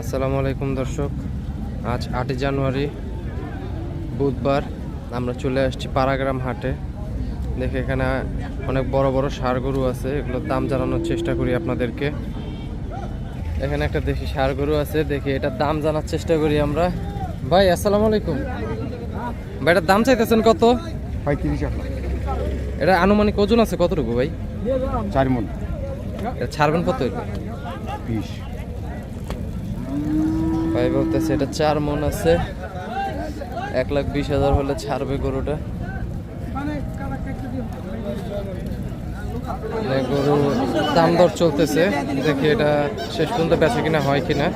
আসসালামু আলাইকুম দর্শক। আজ আটই জানুয়ারি বুধবার আমরা চলে আসছি পাড়াগ্রাম হাটে। দেখে এখানে অনেক বড় বড় ষাড় গরু আছে এগুলোর দাম জানানোর চেষ্টা করি আপনাদেরকে। এখানে একটা দেখি ষাড় গরু আছে দেখি এটার দাম জানার চেষ্টা করি আমরা। ভাই আসসালামু আলাইকুম। ভাই এটার দাম চাইতেছেন কত? পঁয়ত্রিশ টাকা এটা আনুমানিক ওজন আছে কতটুকু ভাই? চার মন। এটা ছাড়বেন কত? বিশ। ভাই বলতেছে এটা চার মন আছে। এক লাখ বিশ হাজার হলে ছাড়বে গরুটা। মানে গরু দাম দর চলতেছে, দেখি এটা শেষ পর্যন্ত বেচা কিনা হয় কিনা।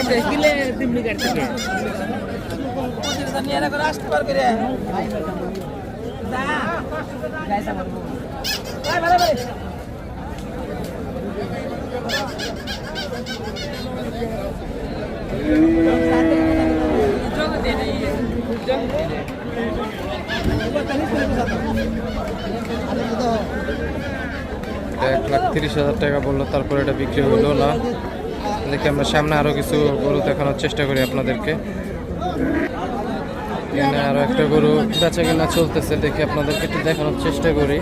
এটা এক লাখ তিরিশ হাজার টাকা বলল, তারপরে এটা বিক্রি হলো না। দেখি আমরা সামনে আরও কিছু গরু দেখানোর চেষ্টা করি আপনাদেরকে। এখানে আরও একটা গরু বেচা কিনা চলতেছে দেখি আপনাদেরকে একটু দেখানোর চেষ্টা করি।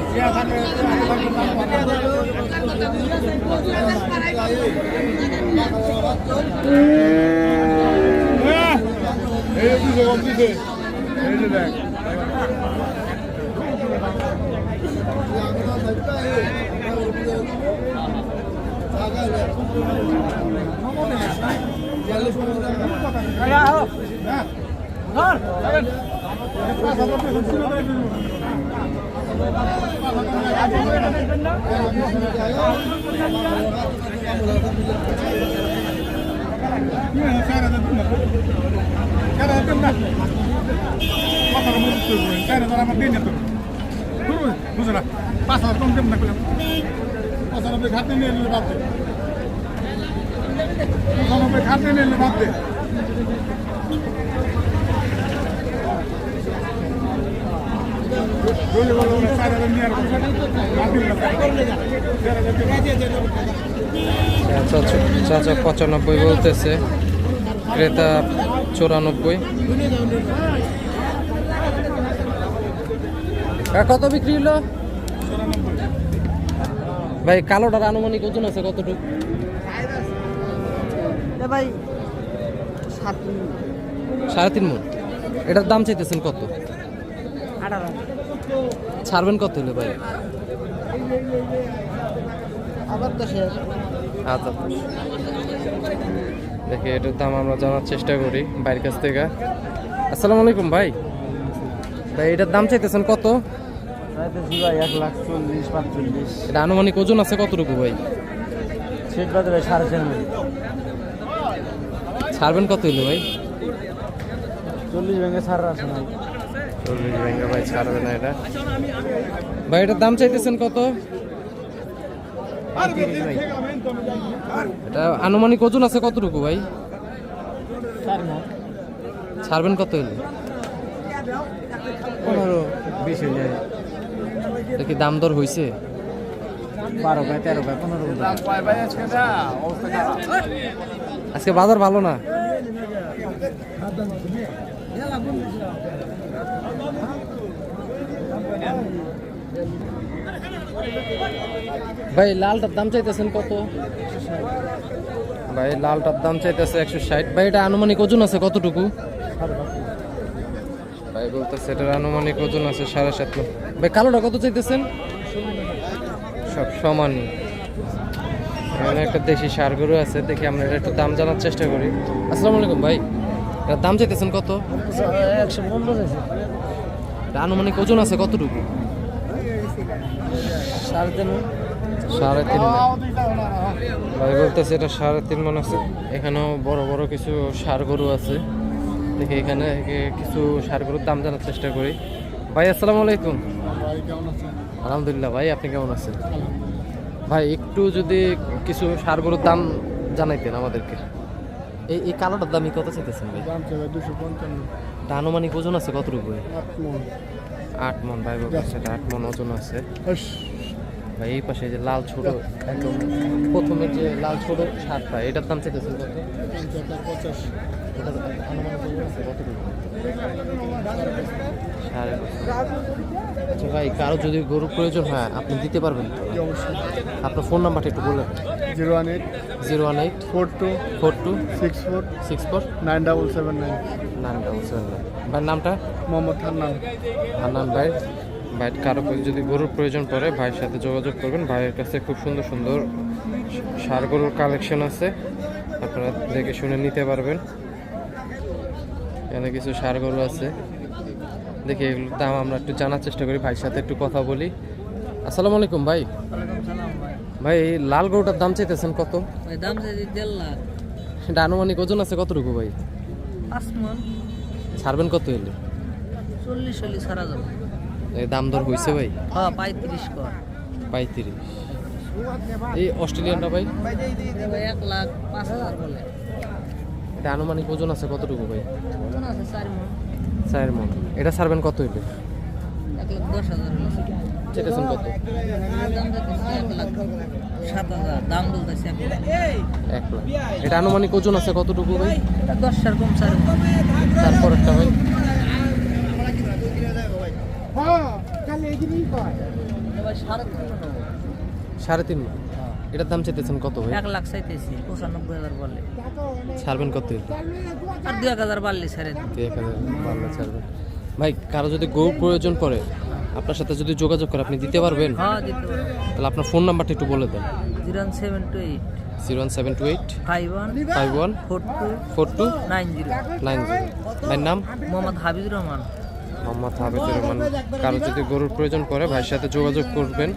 পাঁচ হাজার কম দেব না করলাম পাঁচ হাজার ঘাটে নিয়ে নিলে বাদ দে ঘাটে নিয়ে নিলে বাদ দে চার হাজার নিয়ে আর বাদ দিল না চার হাজার চাচা পঁচানব্বই বলতেছে ক্রেতা চুরানব্বই। কত বিক্রি হলো? ভাই কালোটার আনুমানিক ওজন আছে কতটুকু? ভাই সাড়ে তিন মন। এটার দাম চাইতেছেন কত? ছাড়বেন কত হলে ভাই? আবার আচ্ছা দেখি এটার দাম আমরা জানার চেষ্টা করি বাইরের কাছ থেকে। আসসালামু আলাইকুম ভাই। ভাই এটার দাম চাইতেছেন কত? ভাই এক লাখ চল্লিশ পাঁচচল্লিশ। এটা আনুমানিক ওজন আছে কতটুকু ভাই? সেট বাদে ভাই সাড়ে চার মিনিট। ছাড়বেন কত হইল ভাই? চল্লিশ ব্যাংকে সার আছে না চল্লিশ ভাই ছাড়বে না এটা ভাই এটার দাম চাইতেছেন কত? এটা আনুমানিক ওজন আছে কতটুকু ভাই? ছাড়বেন কত হইল? পনেরো বিশ হয়ে এটা কি দাম দর হয়েছে বারো তেরো ভাই পনেরো আজকে বাজার ভালো না? ভাই লালটার দাম চাইতেছেন কত? ভাই লালটার দাম চাইতেছে একশো ষাট। ভাই এটা আনুমানিক ওজন আছে কতটুকু? ভাই বলতেছে এটার আনুমানিক ওজন আছে সাড়ে সাত ভাই কালোটা কত চাইতেছেন? সব সমানই এখানে একটা দেশি সার গরু আছে দেখি আমরা এটা একটু দাম জানার চেষ্টা করি। আসসালামু আলাইকুম ভাই। এটার দাম চাইতেছেন কত? একশো পনেরো আনুমানিক ওজন আছে কতটুকু? সাড়ে তিন সাড়ে তিন ভাই বলতেছে এটা সাড়ে তিন মন আছে। এখানেও বড় বড় কিছু সার গরু আছে। দেখি এখানে কিছু সার গরুর দাম জানার চেষ্টা করি। ভাই আসসালামু আলাইকুম। ভাই কেমন আলহামদুলিল্লাহ ভাই আপনি কেমন আছেন? ভাই একটু যদি কিছু সার গরুর দাম জানাইতেন আমাদেরকে। এই এই কালোটার দামই কত চাইতেছেন ভাই? দাম দুশো পঞ্চান্ন। এটা আনুমানিক ওজন আছে কতটুকু আট মন। ভাই সেটা আট মন ওজন আছে। ভাই এই পাশে যে লাল ছোট একদম প্রথমে যে লাল ছোট শার্টটা এটার দাম চাইতেছেন কত? আচ্ছা ভাই কারও যদি গরুর প্রয়োজন হয় আপনি দিতে পারবেন অবশ্যই। আপনার ফোন নাম্বারটা একটু বললেন zero one eight zero one eight four two four two six four six four nine double seven nine. Nine double seven nine. ভাইয়ের নামটা? মোহাম্মদ হান্নান। হান্নান ভাই। ভাই কারও যদি গরুর প্রয়োজন পড়ে ভাইয়ের সাথে যোগাযোগ করবেন। ভাইয়ের কাছে খুব সুন্দর সুন্দর সার গরুর কালেকশন আছে। আপনারা দেখে শুনে নিতে পারবেন। এখানে কিছু সার গরু আছে। দেখি এগুলোর দাম আমরা একটু জানার চেষ্টা করি ভাইয়ের সাথে একটু কথা বলি। আসসালামু আলাইকুম ভাই। ভাই এই লাল গরুটার দাম চাইতেছেন কত? দাম এটা আনুমানিক ওজন আছে কতটুকু ভাই? ছাড়বেন কত এলে চল্লিশ চল্লিশ সারা যাবে। এই দাম দর হয়েছে ভাই? হ্যাঁ পঁয়ত্রিশ পঁয়ত্রিশ। এই অস্ট্রেলিয়ানটা ভাই? ভাই এক লাখ পাঁচ হাজার বলে। এটা আনুমানিক ওজন আছে কতটুকু ভাই? ওজন আছে চার মন। চার মন। এটা ছাড়বেন কত হইবে? এক লাখ দশ হাজার কত? দাম বলতেছে এক লাখ। এটা আনুমানিক ওজন আছে কতটুকু ভাই? এটা দশ সার কম মন। তারপর একটা ভাই সাড়ে তিন মন। হবে। সাড়ে তিন মন। এটার দাম চেতেছেন কত ভাই? এক লাখ চাইতেছি পঁচানব্বই হাজার বললে ছাড়বেন কত আর দু এক হাজার বাড়লে ছেড়ে দিন এক হাজার বাংলা ছাড়বেন ভাই কারও যদি গরু প্রয়োজন পড়ে আপনার সাথে যদি যোগাযোগ করে আপনি দিতে পারবেন? হ্যাঁ দিতে পারব। তাহলে আপনার ফোন নাম্বারটা একটু বলে দেন। Zero seven two eight zero one seven two eight five one five one four two four two nine zero nine zero. ভাইয়ের নাম? মোহাম্মদ হাবিবুর রহমান। মোহাম্মদ হাবিবুর রহমান। কারও যদি গরুর প্রয়োজন পড়ে ভাইয়ের সাথে যোগাযোগ করবেন।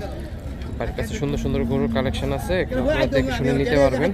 বাড়ির কাছে সুন্দর সুন্দর গরুর কালেকশন আছে আপনারা দেখে শুনে নিতে পারবেন।